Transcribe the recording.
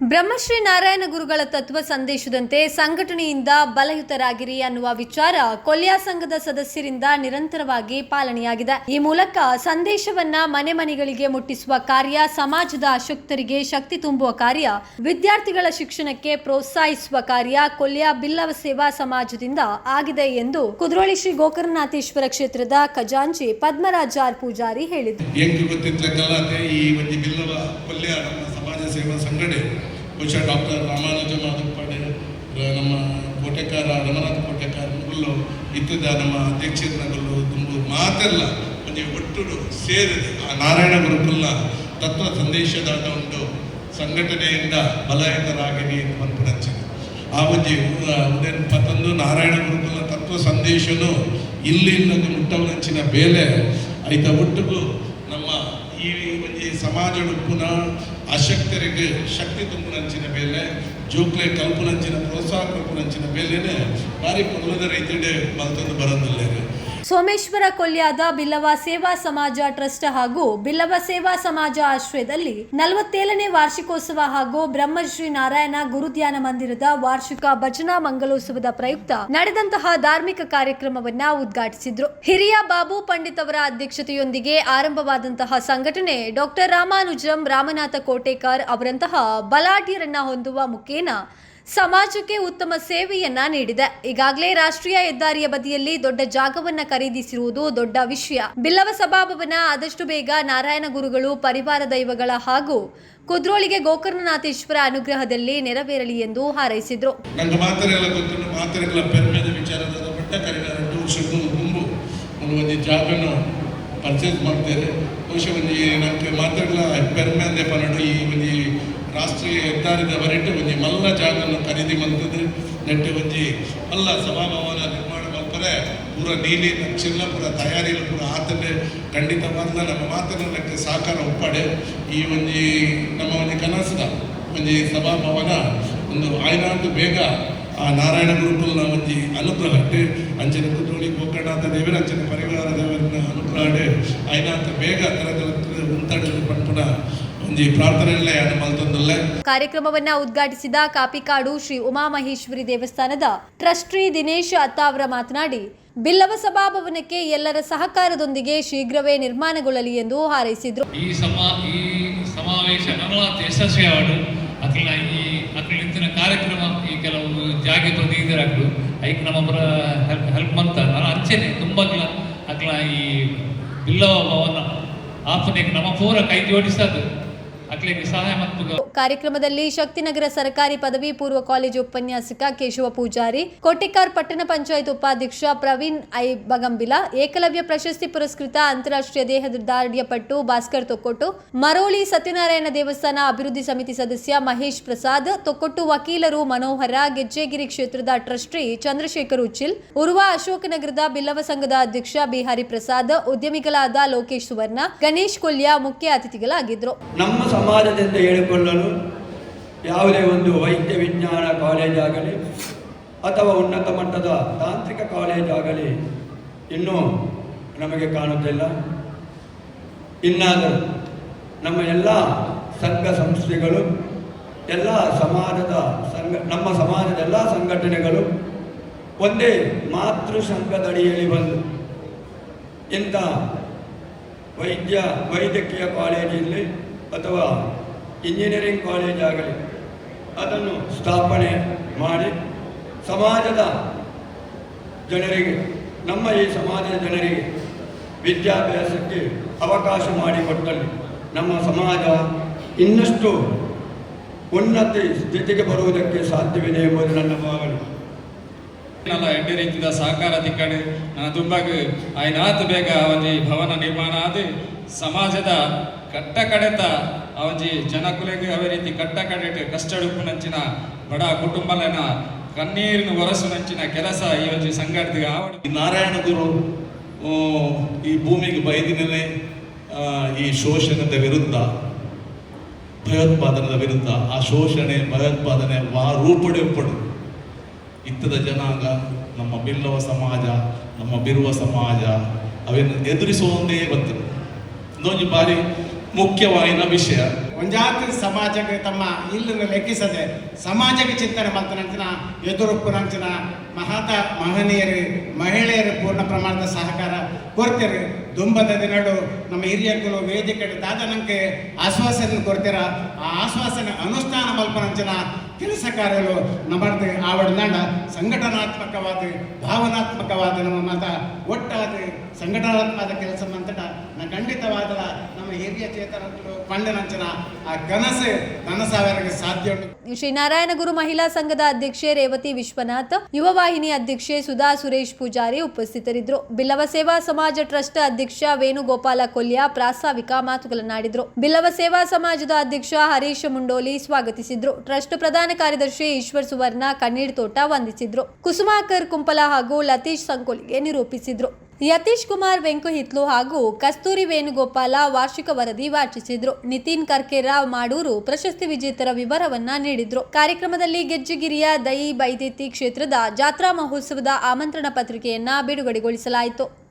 ಬ್ರಹ್ಮಶ್ರೀ ನಾರಾಯಣ ಗುರುಗಳ ತತ್ವ ಸಂದೇಶದಂತೆ ಸಂಘಟನೆಯಿಂದ ಬಲಯುತರಾಗಿರಿ ಅನ್ನುವ ವಿಚಾರ ಕೊಲ್ಯಾ ಸಂಘದ ಸದಸ್ಯರಿಂದ ನಿರಂತರವಾಗಿ ಪಾಲನೆಯಾಗಿದೆ. ಈ ಮೂಲಕ ಸಂದೇಶವನ್ನ ಮನೆ ಮನೆಗಳಿಗೆ ಮುಟ್ಟಿಸುವ ಕಾರ್ಯ, ಸಮಾಜದ ಅಶಕ್ತರಿಗೆ ಶಕ್ತಿ ತುಂಬುವ ಕಾರ್ಯ, ವಿದ್ಯಾರ್ಥಿಗಳ ಶಿಕ್ಷಣಕ್ಕೆ ಪ್ರೋತ್ಸಾಹಿಸುವ ಕಾರ್ಯ ಕೊಲ್ಯಾ ಬಿಲ್ಲವ ಸೇವಾ ಸಮಾಜದಿಂದ ಆಗಿದೆ ಎಂದು ಕುದ್ರೋಳಿ ಶ್ರೀ ಗೋಕರ್ಣನಾಥೇಶ್ವರ ಕ್ಷೇತ್ರದ ಖಜಾಂಚಿ ಪದ್ಮರಾಜಾರ್ ಪೂಜಾರಿ ಹೇಳಿದರು. ಸೇವಾ ಸಂಘಟನೆ ಬಹುಶಃ ಡಾಕ್ಟರ್ ರಾಮಾನುಜ ಮಾಧವಪಾಡೆ ನಮ್ಮ ಕೋಟೆಕಾರ ರಮನಾಥ್ ಕೋಟೆಕಾರ ಇದ್ದಿದ್ದ ನಮ್ಮ ಅಧ್ಯಕ್ಷರನಗಲ್ಲು ತುಂಬ ಮಾತೆಲ್ಲ ಒಂದು ಒಟ್ಟು ಸೇರಿದೆ. ಆ ನಾರಾಯಣ ಗುರುಕುಲ್ಲ ತತ್ವ ಸಂದೇಶದಾದ ಒಂದು ಸಂಘಟನೆಯಿಂದ ಬಲಯುತರಾಗಿರಿ ಎಂದು ಬಂದ್ಬಿಡಂಚಿದೆ ಆ ಒಂದು ಉದಯನ್ ಪತ್ತೊಂದು ನಾರಾಯಣ ಗುರುಕುಲ ತತ್ವ ಸಂದೇಶನು ಇಲ್ಲಿ ಇಲ್ಲದೆ ಮುಟ್ಟವನಂಚಿನ ಬೇಲೆ. ಐತ ಒಟ್ಟಿಗೂ ನಮ್ಮ ಈ ಒಂದು ಸಮಾಜಡು ಪುನಃ ಶಕ್ತಿ ತುಂಬುನಂಚಿನ ಮೇಲೆ ಜೋಕ್ಲೆ ಕಲ್ಪುನಂಚಿನ ಪ್ರೋತ್ಸಾಹ ಕಲ್ಪುನಂಚಿನ ಮೇಲೆ ಭಾರಿ ಕೊಡುವುದರ ರೈತಡೆ ಮಲ್ತೊಂದು ಬರೋದಿಲ್ಲ ಸೋಮೇಶ್ವರ ಕೊಲ್ಯಾದ ಬಿಲ್ಲವ ಸೇವಾ ಸಮಾಜ ಟ್ರಸ್ಟ್ ಹಾಗೂ ಬಿಲ್ಲವ ಸೇವಾ ಸಮಾಜ ಆಶ್ರಯದಲ್ಲಿ ನಲವತ್ತೇಳನೇ ವಾರ್ಷಿಕೋತ್ಸವ ಹಾಗೂ ಬ್ರಹ್ಮಶ್ರೀ ನಾರಾಯಣ ಗುರುಧ್ಯಾನ ಮಂದಿರದ ವಾರ್ಷಿಕ ಭಜನಾ ಮಂಗಲೋತ್ಸವದ ಪ್ರಯುಕ್ತ ನಡೆದಂತಹ ಧಾರ್ಮಿಕ ಕಾರ್ಯಕ್ರಮವನ್ನ ಉದ್ಘಾಟಿಸಿದ್ರು. ಹಿರಿಯ ಬಾಬು ಪಂಡಿತ್ ಅವರ ಅಧ್ಯಕ್ಷತೆಯೊಂದಿಗೆ ಆರಂಭವಾದಂತಹ ಸಂಘಟನೆ ಡಾಕ್ಟರ್ ರಾಮಾನುಜಂ ರಾಮನಾಥ ಕೋಟೇಕರ್ ಅವರಂತಹ ಬಲಾಢ್ಯರನ್ನ ಹೊಂದುವ ಮುಖೇನ ಸಮಾಜಕ್ಕೆ ಉತ್ತಮ ಸೇವೆಯನ್ನ ನೀಡಿದೆ. ಈಗಾಗಲೇ ರಾಷ್ಟ್ರೀಯ ಹೆದ್ದಾರಿಯ ಬದಿಯಲ್ಲಿ ದೊಡ್ಡ ಜಾಗವನ್ನ ಖರೀದಿಸಿರುವುದು ದೊಡ್ಡ ವಿಷಯ. ಬಿಲ್ಲವ ಸಭಾಭವನ, ಆದಷ್ಟು ಬೇಗ ನಾರಾಯಣ ಗುರುಗಳು, ಪರಿವಾರ ದೈವಗಳ ಹಾಗೂ ಕುದ್ರೋಳಿಗೆ ಗೋಕರ್ಣನಾಥೇಶ್ವರ ಅನುಗ್ರಹದಲ್ಲಿ ನೆರವೇರಲಿ ಎಂದು ಹಾರೈಸಿದ್ರು. ಪರ್ಚೇಸ್ ಮಾಡ್ತೇವೆ. ಬಹುಶಃ ಮಾತ್ರೆಗಳ ಪೆರ್ಮೆ ರಾಷ್ಟ್ರೀಯ ಹೆದ್ದಾರಿದ ಬರಿಟ್ಟು ಒಂದು ಮಲ್ಲ ಜಾಗನ ಖರೀದಿ ಮಂತದ್ದು ನೆಟ್ಟು ಒಂಜಿ ಮಲ್ಲ ಸಭಾಭವನ ನಿರ್ಮಾಣ ಮಾಡ್ತಾರೆ. ಪೂರ ನೀಲಿ ನಕ್ಷೆಲ್ಲ ಪೂರ ತಯಾರಿಯಲ್ಲಿ ಪೂರ ಆತನೆ ಖಂಡಿತವಾದ ನಮ್ಮ ಮಾತನಕ್ಕೆ ಸಾಕಾರ ಒಪ್ಪಾಡೆ. ಈ ಒಂಜಿ ನಮ್ಮ ಒಂದು ಕನಸದ ಒಂಜಿ ಸಭಾಭವನ ಒಂದು ಆಯ್ನಾಂದು ಬೇಗ ಆ ನಾರಾಯಣ ಗುರುಕುಲ್ನ ಒಂಜಿ ಅನುಗ್ರಹಕ್ಕೆ ಅಂಚಿನ ಕುದ್ರೋಳಿ ಗೋಕರ್ಣಾಥ ದೇವರ ಅಂಚಿನ ಪರಿವಾರ ದೇವರನ್ನ ಅನುಗ್ರಹಡೆ ಆಯ್ನಾಂತ ಬೇಗ ತರಗಲ ಉಂತಾಡಲು ಪಂಪುನ ಕಾರ್ಯಕ್ರಮವನ್ನ ಉದ್ಘಾಟಿಸಿದ ಕಾಪಿಕಾಡು ಶ್ರೀ ಉಮಾಮಹೇಶ್ವರಿ ದೇವಸ್ಥಾನದ ಟ್ರಸ್ಟ್ರಿ ದಿನೇಶ್ ಅತ್ತಾವ್ರ ಮಾತನಾಡಿ ಬಿಲ್ಲವ ಸಭಾಭವನಕ್ಕೆ ಎಲ್ಲರ ಸಹಕಾರದೊಂದಿಗೆ ಶೀಘ್ರವೇ ನಿರ್ಮಾಣಗೊಳ್ಳಲಿ ಎಂದು ಹಾರೈಸಿದ್ರು. ಈ ಸಮಾ ಈ ಸಮಾವೇಶ ನಮಲಾತ್ ಯಶಸ್ವಿ ಈ ಅಕ್ಲ ಕಾರ್ಯಕ್ರಮ ಈ ಕೆಲವು ಜಾಗೆ ತೊಂದಿದ್ದರಾಗ್ಲು ಐಕ್ ನಮ್ಮ ಹೆಲ್ಪ್ ಮಂತ ನಾನು ಅಂಚೆನೆ ತುಂಬಕ್ಲ ಅಕ್ಲ ಈ ಬಿಲ್ಲವ ಭವನ. ಆಪನೆಗೆ ನಮ್ಮ ಪೂರ ಕೈ ಜೋಡಿಸದು ಕಾರ್ಯಕ್ರಮದಲ್ಲಿ ಶಕ್ತಿನಗರ ಸರ್ಕಾರಿ ಪದವಿ ಪೂರ್ವ ಕಾಲೇಜು ಉಪನ್ಯಾಸಕ ಕೇಶವ ಪೂಜಾರಿ ಕೋಟೆಕಾರ್ ಪಟ್ಟಣ ಪಂಚಾಯತ್ ಉಪಾಧ್ಯಕ್ಷ ಪ್ರವೀಣ್ ಐ ಬಗಂಬಿಲ ಏಕಲವ್ಯ ಪ್ರಶಸ್ತಿ ಪುರಸ್ಕೃತ ಅಂತಾರಾಷ್ಟ್ರೀಯ ದೇಹದಾರ್ಢ್ಯ ಪಟ್ಟು ಭಾಸ್ಕರ್ ತೊಕ್ಕೊಟ್ಟು ಮರೋಳಿ ಸತ್ಯನಾರಾಯಣ ದೇವಸ್ಥಾನ ಅಭಿವೃದ್ಧಿ ಸಮಿತಿ ಸದಸ್ಯ ಮಹೇಶ್ ಪ್ರಸಾದ್ ತೊಕ್ಕೊಟ್ಟು ವಕೀಲರು ಮನೋಹರ ಗೆಜ್ಜೆಗಿರಿ ಕ್ಷೇತ್ರದ ಟ್ರಸ್ಟಿ ಚಂದ್ರಶೇಖರ್ ಉಚ್ಚಿಲ್ ಉರ್ವ ಅಶೋಕನಗರದ ಬಿಲ್ಲವ ಸಂಘದ ಅಧ್ಯಕ್ಷ ಬಿಹಾರಿ ಪ್ರಸಾದ್ ಉದ್ಯಮಿಗಳಾದ ಲೋಕೇಶ್ ಸುವರ್ಣ ಗಣೇಶ್ ಕೊಲ್ಯ ಮುಖ್ಯ ಅತಿಥಿಗಳಾಗಿದ್ದರು. ನಮ್ಮ ಸಮಾಜದಿಂದ ಹೇಳಿಕೊಳ್ಳಲು ಯಾವುದೇ ಒಂದು ವೈದ್ಯ ವಿಜ್ಞಾನ ಕಾಲೇಜ್ ಆಗಲಿ ಅಥವಾ ಉನ್ನತ ಮಟ್ಟದ ತಾಂತ್ರಿಕ ಕಾಲೇಜ್ ಆಗಲಿ ಇನ್ನೂ ನಮಗೆ ಕಾಣುತ್ತಿಲ್ಲ. ಇನ್ನಾದರೂ ನಮ್ಮ ಎಲ್ಲ ಸಂಘ ಸಂಸ್ಥೆಗಳು, ಎಲ್ಲ ಸಮಾಜದ ಸಂಘ, ನಮ್ಮ ಸಮಾಜದ ಎಲ್ಲ ಸಂಘಟನೆಗಳು ಒಂದೇ ಮಾತೃ ಸಂಘದಡಿಯಲ್ಲಿ ಬಂದು ಇಂಥ ವೈದ್ಯ, ವೈದ್ಯಕೀಯ ಕಾಲೇಜಿರಲಿ ಅಥವಾ ಇಂಜಿನಿಯರಿಂಗ್ ಕಾಲೇಜ್ ಆಗಲಿ, ಅದನ್ನು ಸ್ಥಾಪನೆ ಮಾಡಿ ಸಮಾಜದ ಜನರಿಗೆ, ನಮ್ಮ ಈ ಸಮಾಜದ ಜನರಿಗೆ ವಿದ್ಯಾಭ್ಯಾಸಕ್ಕೆ ಅವಕಾಶ ಮಾಡಿಕೊಟ್ಟಲ್ಲಿ ನಮ್ಮ ಸಮಾಜ ಇನ್ನಷ್ಟು ಉನ್ನತಿ ಸ್ಥಿತಿಗೆ ಬರುವುದಕ್ಕೆ ಸಾಧ್ಯವಿದೆ ಎಂಬುದು ನನ್ನ ಭಾವನೆ. ಸಹಕಾರ ತಿಕ್ಕಡೆ ನನ್ನ ತುಂಬಾಗ ಆಯ್ನಾತ್ ಬೇಗ ಒಂಜಿ ಭವನ ನಿರ್ಮಾಣ ಆದ ಸಮಾಜದ ಕಟ್ಟ ಕಡೆತ ಅವಂಜಿ ಜನಕುಲೆಗೆ ಅವೇ ರೀತಿ ಕಟ್ಟ ಕಡೆಟ್ ಕಷ್ಟಡುಪ್ಪುನಂಚಿನ ಬಡ ಕುಟುಂಬಲನ ಕಣ್ಣೀರಿನ ಒರಸುನಂಚಿನ ಕೆಲಸ ಈ ಒಂಜಿ ಸಂಘಟನೆಗೆ ಆವಡಿ ನಾರಾಯಣ ಗುರು ಈ ಭೂಮಿಗೆ ಬೈದಿನೇ ಈ ಶೋಷಣದ ವಿರುದ್ಧ, ಭಯೋತ್ಪಾದನದ ವಿರುದ್ಧ, ಆ ಶೋಷಣೆ, ಭಯೋತ್ಪಾದನೆ ವಾ ರೂಪಡೆ ಒಪ್ಪಡು. ಇತ್ತದ ಜನಾಂಗ, ನಮ್ಮ ಬಿಲ್ಲವ ಸಮಾಜ, ನಮ್ಮ ಬಿರುವ ಸಮಾಜ ಅವೆನ್ನು ಎದುರಿಸುವಂತೆಯೇ ಬಂತು ಇನ್ನೊಂದು ಬಾರಿ ಮುಖ್ಯವಾಯಿನ ವಿಷಯ. ಒಂಜಾತಿ ಸಮಾಜಕ್ಕೆ ತಮ್ಮ ಇಲ್ಲನ್ನು ಲೆಕ್ಕಿಸದೆ ಸಮಾಜಕ್ಕೆ ಚಿಂತನೆ ಮಂತನಂಚಿನ ಎದುರುಪ್ಪು ನಂಚಿನ ಮಹಾತ ಮಹನೀಯರು, ಮಹಿಳೆಯರು ಪೂರ್ಣ ಪ್ರಮಾಣದ ಸಹಕಾರ ಕೊಡ್ತೀರಿ. ದುಂಬದ ದಿನಡು ನಮ್ಮ ಹಿರಿಯಕ್ಕಲು ವೇದಿಕೆ ದಾದನಂಗೆ ಆಶ್ವಾಸನೆ ಕೊಡ್ತೀರ? ಆ ಆಶ್ವಾಸನೆ ಅನುಷ್ಠಾನ ಮಲ್ಪನಂಚಿನ ಕೆಲಸ ಕಾರ್ಯಗಳು ನಮ್ಮದು ಆವಡ್ನಾಡ ಸಂಘಟನಾತ್ಮಕವಾದ, ಭಾವನಾತ್ಮಕವಾದ ನಮ್ಮ ಮತ ಒಟ್ಟಾದ ಸಂಘಟನಾತ್ಮಕ ಕೆಲಸ ಮಂತಟ ಖಂಡಿತವಾದ ನಮ್ಮ ಹಿರಿಯ ಚೇತನಗಳು ಪಂಡನಂಚನ ಆ ಕನಸು ಸಾವಿರಕ್ಕೆ ಸಾಧ್ಯ ಉಂಟು. ಶ್ರೀ ನಾರಾಯಣ ಗುರು ಮಹಿಳಾ ಸಂಘದ ಅಧ್ಯಕ್ಷೆ ರೇವತಿ ವಿಶ್ವನಾಥ್, ಯುವ ವಾಹಿನಿ ಅಧ್ಯಕ್ಷೆ ಸುಧಾ ಸುರೇಶ್ ಪೂಜಾರಿ ಉಪಸ್ಥಿತರಿದ್ದರು. ಬಿಲ್ಲವ ಸೇವಾ ಸಮಾಜ ಟ್ರಸ್ಟ್ ಅಧ್ಯಕ್ಷ ವೇಣುಗೋಪಾಲ ಕೊಲ್ಯ ಪ್ರಾಸ್ತಾವಿಕ ಮಾತುಗಳನ್ನಾಡಿದರು. ಬಿಲ್ಲವ ಸೇವಾ ಸಮಾಜದ ಅಧ್ಯಕ್ಷ ಹರೀಶ್ ಮುಂಡೋಲಿ ಸ್ವಾಗತಿಸಿದ್ರು. ಟ್ರಸ್ಟ್ ಪ್ರಧಾನ ಕಾರ್ಯದರ್ಶಿ ಈಶ್ವರ್ ಸುವರ್ಣ ಕಣ್ಣೀರ್ ತೋಟ ವಂದಿಸಿದ್ರು. ಕುಸುಮಾಕರ್ ಕುಂಪಲ ಹಾಗೂ ಲತೀಶ್ ಸಂಕೋಲಿಗೆ ನಿರೂಪಿಸಿದ್ರು. ಯತೀಶ್ ಕುಮಾರ್ ವೆಂಕು ಹಿತ್ಲು ಹಾಗೂ ಕಸ್ತೂರಿ ವೇಣುಗೋಪಾಲ ವಾರ್ಷಿಕ ವರದಿ ವಾಚಿಸಿದ್ರು. ನಿತಿನ್ ಕರ್ಕೆರಾವ್ ಮಾಡೂರು ಪ್ರಶಸ್ತಿ ವಿಜೇತರ ವಿವರವನ್ನ ನೀಡಿದ್ರು. ಕಾರ್ಯಕ್ರಮದಲ್ಲಿ ಗೆಜ್ಜೆಗಿರಿಯ ದೈ ಬೈದಿತಿ ಕ್ಷೇತ್ರದ ಜಾತ್ರಾ ಮಹೋತ್ಸವದ ಆಮಂತ್ರಣ ಪತ್ರಿಕೆಯನ್ನ ಬಿಡುಗಡೆಗೊಳಿಸಲಾಯಿತು.